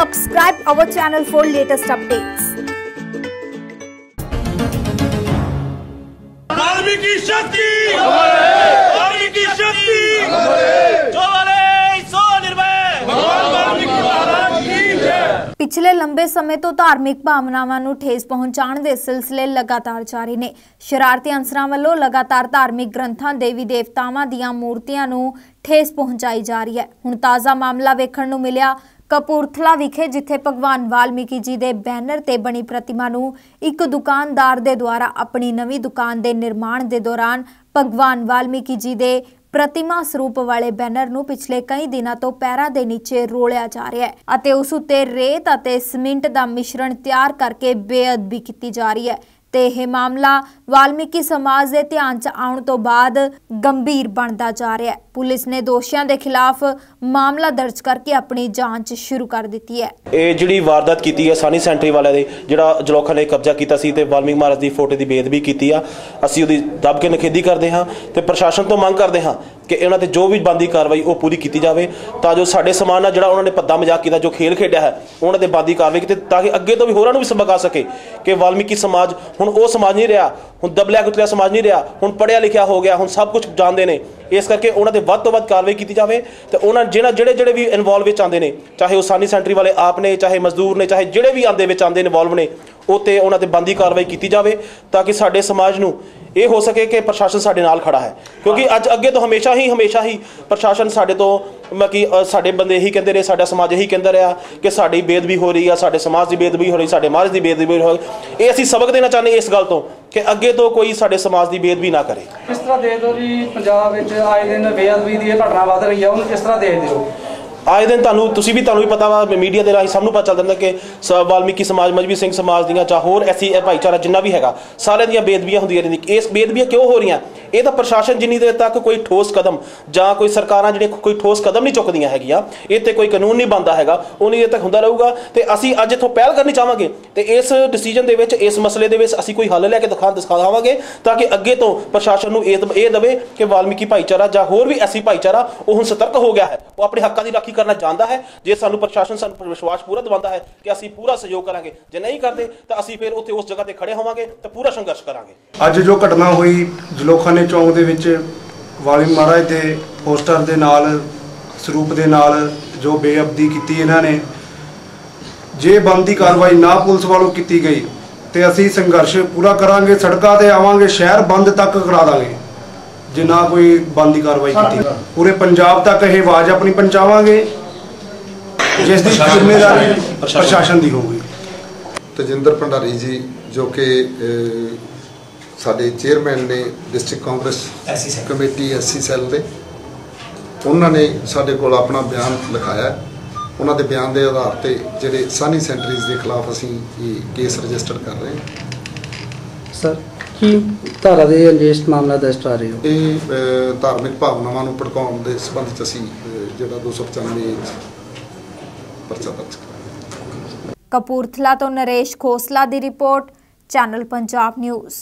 subscribe our channel for latest updates. Valmiki शक्ति वाल्मीकि शक्ति जो वाले सो निर्भय भगवान वाल्मीकि महाराज की जय ਪਿਛਲੇ ਲੰਬੇ ਸਮੇਂ ਤੋਂ ਧਾਰਮਿਕ ਭਾਵਨਾਵਾਂ ਨੂੰ ਠੇਸ ਪਹੁੰਚਾਉਣ ਦੇ ਸਿਲਸਿਲੇ ਲਗਾਤਾਰ ਜਾਰੀ ਨੇ ਸ਼ਰਾਰਤੀ ਅੰਸਰਾਂ ਵੱਲੋਂ ਲਗਾਤਾਰ ਧਾਰਮਿਕ ਗ੍ਰੰਥਾਂ ਦੇਵੀ ਦੇਵਤਾਵਾਂ ਦੀਆਂ ਮੂਰਤੀਆਂ ਨੂੰ ਠੇਸ ਪਹੁੰਚਾਈ ਜਾ ਰਹੀ ਹੈ ਹੁਣ ਤਾਜ਼ਾ ਮਾਮਲਾ ਵੇਖਣ ਨੂੰ ਮਿਲਿਆ ਕਪੂਰਥਲਾ ਵਿਖੇ, ਜਿੱਥੇ ਭਗਵਾਨ ਵਾਲਮੀਕੀ ਜੀ ਦੇ ਬੈਨਰ ਤੇ ਬਣੀ ਪ੍ਰਤਿਮਾ ਨੂੰ ਇੱਕ ਦੁਕਾਨਦਾਰ ਦੇ ਦੁਆਰਾ ਆਪਣੀ ਨਵੀਂ ਦੁਕਾਨ ਦੇ ਨਿਰਮਾਣ ਦੇ ਦੌਰਾਨ ਭਗਵਾਨ ਵਾਲਮੀਕੀ ਜੀ ਦੇ ਪ੍ਰਤਿਮਾ ਸਰੂਪ ਵਾਲੇ ਬੈਨਰ ਨੂੰ ਪਿਛਲੇ ਕਈ ਦਿਨਾਂ ਤੋਂ ਪੈਰਾਂ ਦੇ ਨੀਚੇ ਰੋਲਿਆ ਜਾ ਰਿਹਾ ਹੈ ਅਤੇ ਉਸ ਉੱਤੇ ਰੇਤ ਅਤੇ ਸਿਮੈਂਟ ਦਾ ਮਿਸ਼ਰਣ ਤਿਆਰ ਕਰਕੇ ਬੇਅਦਬੀ ਕੀਤੀ ਜਾ ਰਹੀ ਹੈ। ਤੇ ਇਹ ਮਾਮਲਾ ਵਾਲਮੀਕੀ ਸਮਾਜ ਦੇ ਧਿਆਨ 'ਚ ਆਉਣ ਤੋਂ ਬਾਅਦ ਗੰਭੀਰ ਬਣਦਾ ਜਾ ਰਿਹਾ ਹੈ। ਪੁਲਿਸ ਨੇ ਦੋਸ਼ੀਆਂ ਦੇ ਖਿਲਾਫ ਮਾਮਲਾ ਦਰਜ ਕਰਕੇ ਆਪਣੀ ਜਾਂਚ ਸ਼ੁਰੂ ਕਰ ਦਿੱਤੀ ਹੈ। ਇਹ ਜਿਹੜੀ ਵਾਰਦਾਤ ਕੀਤੀ ਹੈ ਸਾਨੀ ਸੈਂਟਰੀ ਵਾਲਿਆਂ ਦੇ, ਜਿਹੜਾ ਜਲੋਖਾ ਨੇ ਕਬਜ਼ਾ ਕੀਤਾ ਸੀ ਤੇ ਵਾਲਮੀਕ ਮਹਾਰਾਜ ਦੀ ਫੋਟੋ ਦੀ ਬੇਦਬੀ ਕੀਤੀ ਆ, ਅਸੀਂ ਉਹਦੀ ਦੱਬ ਕੇ ਨਖੇਦੀ ਕਰਦੇ ਹਾਂ ਤੇ ਪ੍ਰਸ਼ਾਸਨ ਤੋਂ ਮੰਗ ਕਰਦੇ ਹਾਂ ਕਿ ਇਹਨਾਂ ਤੇ ਜੋ ਵੀ ਬੰਦੀ ਕਾਰਵਾਈ ਉਹ ਪੂਰੀ ਕੀਤੀ ਜਾਵੇ, ਤਾਂ ਜੋ ਸਾਡੇ ਸਮਾਜ ਨਾਲ ਜਿਹੜਾ ਉਹਨਾਂ ਨੇ ਪੱਦਾ ਮਜ਼ਾਕ ਕੀਤਾ, ਜੋ ਖੇਲ ਖੇਡਿਆ ਹੈ, ਉਹਨਾਂ ਤੇ ਬੰਦੀ ਕਾਰਵਾਈ ਕੀਤੀ, ਤਾਂ ਕਿ ਅੱਗੇ ਤੋਂ ਵੀ ਹੋਰਾਂ ਨੂੰ ਵੀ ਸਬਕ ਆ ਸਕੇ ਕਿ ਵਾਲਮੀਕੀ ਸਮਾਜ ਹੁਣ ਉਹ ਸਮਾਜ ਨਹੀਂ ਰਿਹਾ, ਹੁਣ ਦਬਲਿਆ ਕੁਚਲਿਆ ਸਮਾਜ ਨਹੀਂ ਰਿਹਾ, ਹੁਣ ਪੜਿਆ ਲਿਖਿਆ ਹੋ ਗਿਆ, ਹੁਣ ਸਭ ਕੁਝ ਜਾਣਦੇ ਨੇ। ਇਸ ਕਰਕੇ ਉਹਨਾਂ ਤੇ ਵੱਧ ਤੋਂ ਵੱਧ ਕਾਰਵਾਈ ਕੀਤੀ ਜਾਵੇ ਤੇ ਉਹਨਾਂ ਜਿਹੜਾ ਜਿਹੜੇ ਜਿਹੜੇ ਵੀ ਇਨਵੋਲਵ ਵਿੱਚ ਆਉਂਦੇ ਨੇ, ਚਾਹੇ ਉਹ ਸਾਨੀ ਸੈਂਟਰੀ ਵਾਲੇ ਆਪ ਨੇ, ਚਾਹੇ ਮਜ਼ਦੂਰ ਨੇ, ਚਾਹੇ ਜਿਹੜੇ ਵੀ ਆਂਦੇ ਵਿੱਚ ਆਂਦੇ ਇਨਵੋਲਵ ਨੇ, ਉਹ ਤੇ ਉਹਨਾਂ ਤੇ ਬੰਦੀ ਕਾਰਵਾਈ ਕੀਤੀ ਜਾਵੇ, ਤਾਂ ਕਿ ਸਾਡੇ ਸਮਾਜ ਨੂੰ ਇਹ ਹੋ ਸਕੇ ਕਿ ਪ੍ਰਸ਼ਾਸਨ ਸਾਡੇ ਨਾਲ ਖੜਾ ਹੈ। ਕਿਉਂਕਿ ਅੱਜ ਅੱਗੇ ਤੋਂ ਹਮੇਸ਼ਾ ਹੀ ਹਮੇਸ਼ਾ ਹੀ ਪ੍ਰਸ਼ਾਸਨ ਸਾਡੇ ਤੋਂ, ਮੈਂ ਕਿ ਸਾਡੇ ਬੰਦੇ ਇਹੀ ਕਹਿੰਦੇ ਰਹੇ, ਸਾਡਾ ਸਮਾਜ ਇਹੀ ਕਹਿੰਦਾ ਰਿਹਾ ਕਿ ਸਾਡੀ ਬੇਦਬੀ ਹੋ ਰਹੀ ਆ, ਸਾਡੇ ਸਮਾਜ ਦੀ ਬੇਦਬੀ ਹੋ ਰਹੀ, ਸਾਡੇ ਮਹਾਰਾਜ ਦੀ ਬੇਦਬੀ ਹੋ ਰਹੀ। ਇਹ ਅਸੀਂ ਸਬਕ ਦੇਣਾ ਚਾਹੁੰਦੇ ਇਸ ਗੱਲ ਤੋਂ ਕਿ ਅੱਗੇ ਤੋਂ ਕੋਈ ਸਾਡੇ ਸਮਾਜ ਦੀ ਬੇਦਬੀ ਨਾ ਕਰੇ। ਕਿਸ ਤਰ੍ਹਾਂ ਦੇ ਦਿਓ ਜੀ, ਪੰਜਾਬ ਵਿੱਚ ਆਏ ਦਿਨ ਬੇਅਦਬੀ ਦੀ ਇਹ ਘਟਨਾ ਵੱਧ ਰਹੀ ਹੈ ਉਹਨੂੰ ਕਿਸ ਤਰ੍ਹਾਂ ਦੇਖ ਦਿਓ। ਆਏ ਦਿਨ ਤੁਹਾਨੂੰ, ਤੁਸੀਂ ਵੀ ਤੁਹਾਨੂੰ ਵੀ ਪਤਾ ਵਾ ਮੀਡੀਆ ਦੇ ਰਾਹੀਂ ਸਭ ਨੂੰ ਪਤਾ ਚੱਲ ਜਾਂਦਾ ਕਿ ਸ- ਵਾਲਮੀਕੀ ਸਮਾਜ, ਮਜਬੀ ਸਿੰਘ ਸਮਾਜ ਦੀਆਂ ਜਾਂ ਹੋਰ ਐਸੀ ਭਾਈਚਾਰਾ ਜਿੰਨਾ ਵੀ ਹੈਗਾ, ਸਾਰਿਆਂ ਦੀਆਂ ਬੇਦਬੀਆਂ ਹੁੰਦੀਆਂ ਰਹਿੰਦੀਆਂ ਇਸ ਬੇਦਬੀਆਂ ਕਿਉਂ ਹੋ ਰਹੀਆਂ? ਇਹ ਤਾਂ ਪ੍ਰਸ਼ਾਸਨ ਜਿੰਨੀ ਦੇਰ ਤੱਕ ਕੋਈ ਠੋਸ ਕਦਮ ਜਾਂ ਕੋਈ ਸਰਕਾਰਾਂ ਜਿਹੜੀਆਂ ਕੋਈ ਠੋਸ ਕਦਮ ਨਹੀਂ ਚੁੱਕਦੀਆਂ ਹੈਗੀਆਂ, ਇਹ ਤੇ ਕੋਈ ਕਾਨੂੰਨ ਨਹੀਂ ਬਣਦਾ ਹੈਗਾ, ਉਨੀ ਦੇਰ ਤੱਕ ਹੁੰਦਾ ਰਹੂਗਾ ਤੇ ਅਸੀਂ ਅੱਜ ਇਥੋਂ ਪਹਿਲ ਕਰਨੀ ਚਾਹਾਂਗੇ ਤੇ ਇਸ ਡਿਸੀਜਨ ਦੇ ਵਿੱਚ, ਇਸ ਮਸਲੇ ਦੇ ਵਿੱਚ ਅਸੀਂ ਕੋਈ ਹੱਲ ਲੈ ਕੇ ਦਿਖਾ ਦਿਖਾਵਾਂਗੇ ਤਾਂ ਕਿ ਅੱਗੇ ਤੋਂ ਪ੍ਰਸ਼ਾਸਨ ਨੂੰ ਇਹ ਇਹ ਦਵੇ ਕਿ ਵਾਲਮੀਕੀ ਭਾਈਚਾਰਾ ਜਾਂ ਹੋਰ ਵੀ ਐਸੀ ਭਾਈਚਾਰਾ ਉਹ ਹੁਣ ਸਤਰਕ ਹੋ ਗਿਆ ਹੈ। ਉਹ ਆਪਣੇ ਹੱਕਾਂ ਦੀ ਰਾਖੀ ਕਰਨਾ ਜਾਣਦਾ ਹੈ। ਜੇ ਸਾਨੂੰ ਪ੍ਰਸ਼ਾਸਨ ਸਾਨੂੰ ਵਿਸ਼ਵਾਸ ਪੂਰਾ ਦਿਵਾਉਂਦਾ ਹੈ ਕਿ ਅਸੀਂ ਪੂਰਾ ਸਹਿਯੋਗ ਕਰਾਂਗੇ, ਜੇ ਨਹੀਂ ਕਰਦੇ ਤਾਂ ਅਸੀਂ ਫਿਰ ਉੱਥੇ ਉਸ ਜਗ੍ਹਾ ਤੇ ਖੜੇ ਹੋਵਾਂਗੇ ਤੇ ਪੂਰਾ ਸੰਘਰਸ਼ ਕਰਾਂਗੇ। ਅੱਜ ਜੋ ਘਟਨਾ ਹੋਈ ਜਲੋਖਾਨੇ ਚੌਂਕ ਦੇ ਵਿੱਚ ਵਾਲੀ ਮਹਾਰਾਜ ਦੇ ਪੋਸਟਰ ਦੇ ਨਾਲ ਸਰੂਪ ਦੇ ਨਾਲ ਜੋ ਬੇਅਬਦੀ ਕੀਤੀ ਇਹਨਾਂ ਨੇ ਜੇ ਬੰਦੀ ਕਾਰਵਾਈ ਨਾ ਪੁਲਿਸ ਵੱਲੋਂ ਕੀਤੀ ਗਈ ਤੇ ਅਸੀਂ ਸੰਘਰਸ਼ ਪੂਰਾ ਕਰਾਂਗੇ ਸੜਕਾਂ ਤੇ ਆਵਾਂਗੇ ਸ਼ਹਿਰ ਬੰਦ ਤੱਕ ਕਰਾ ਦਾਂਗੇ ਜੇ ਨਾ ਕੋਈ ਬੰਦੀ ਕਾਰਵਾਈ ਕੀਤੀ। ਪੂਰੇ ਪੰਜਾਬ ਤੱਕ ਇਹ ਆਵਾਜ਼ ਆਪਣੀ ਪਹੁੰਚਾਵਾਂਗੇ ਜਿਸ ਦੀ ਜ਼ਿੰਮੇਵਾਰੀ ਪ੍ਰਸ਼ਾਸਨ। ਦੀ ਹੋਊਗੀ। ਤਜਿੰਦਰ ਭੰਡਾਰੀ ਜੀ ਜੋ ਕਿ ਸਾਡੇ ਚੇਅਰਮੈਨ ਨੇ district Congress committee S C cell ਦੇ। ਉਹਨਾਂ ਨੇ ਸਾਡੇ ਕੋਲ ਆਪਣਾ ਬਿਆਨ ਲਿਖਾਇਆ। ਹੈ। ਉਹਨਾਂ ਦੇ ਬਿਆਨ ਦੇ ਆਧਾਰ ਤੇ ਜਿਹੜੇ ਸਾਨੀ ਸੈਂਟਰੀਜ਼ ਦੇ ਖਿਲਾਫ ਅਸੀਂ ਇਹ ਕੇਸ ਰਜਿਸਟਰ ਕਰ ਰਹੇ ਹਾਂ। ਸਰ ਕੀ ਧਾਰਾ ਦੇ ਅੰਜੇਸ਼ ਮਾਮਲਾ ਦਰਜ ਕਰ ਰਹੇ ਹੋ? ਇਹ ਧਾਰਮਿਕ ਭਾਵਨਾਵਾਂ ਨੂੰ ਭੜਕਾਉਣ ਦੇ ਸੰਬੰਧ ਚ ਅਸੀਂ ਜਿਹੜਾ 295 ਪਰਚਾ ਦਰਜ ਕਰਾਇਆ। ਕਪੂਰਥਲਾ ਤੋਂ ਨਰੇਸ਼ ਖੋਸਲਾ ਦੀ ਰਿਪੋਰਟ ਚੈਨਲ ਪੰਜਾਬ ਨਿਊਜ਼।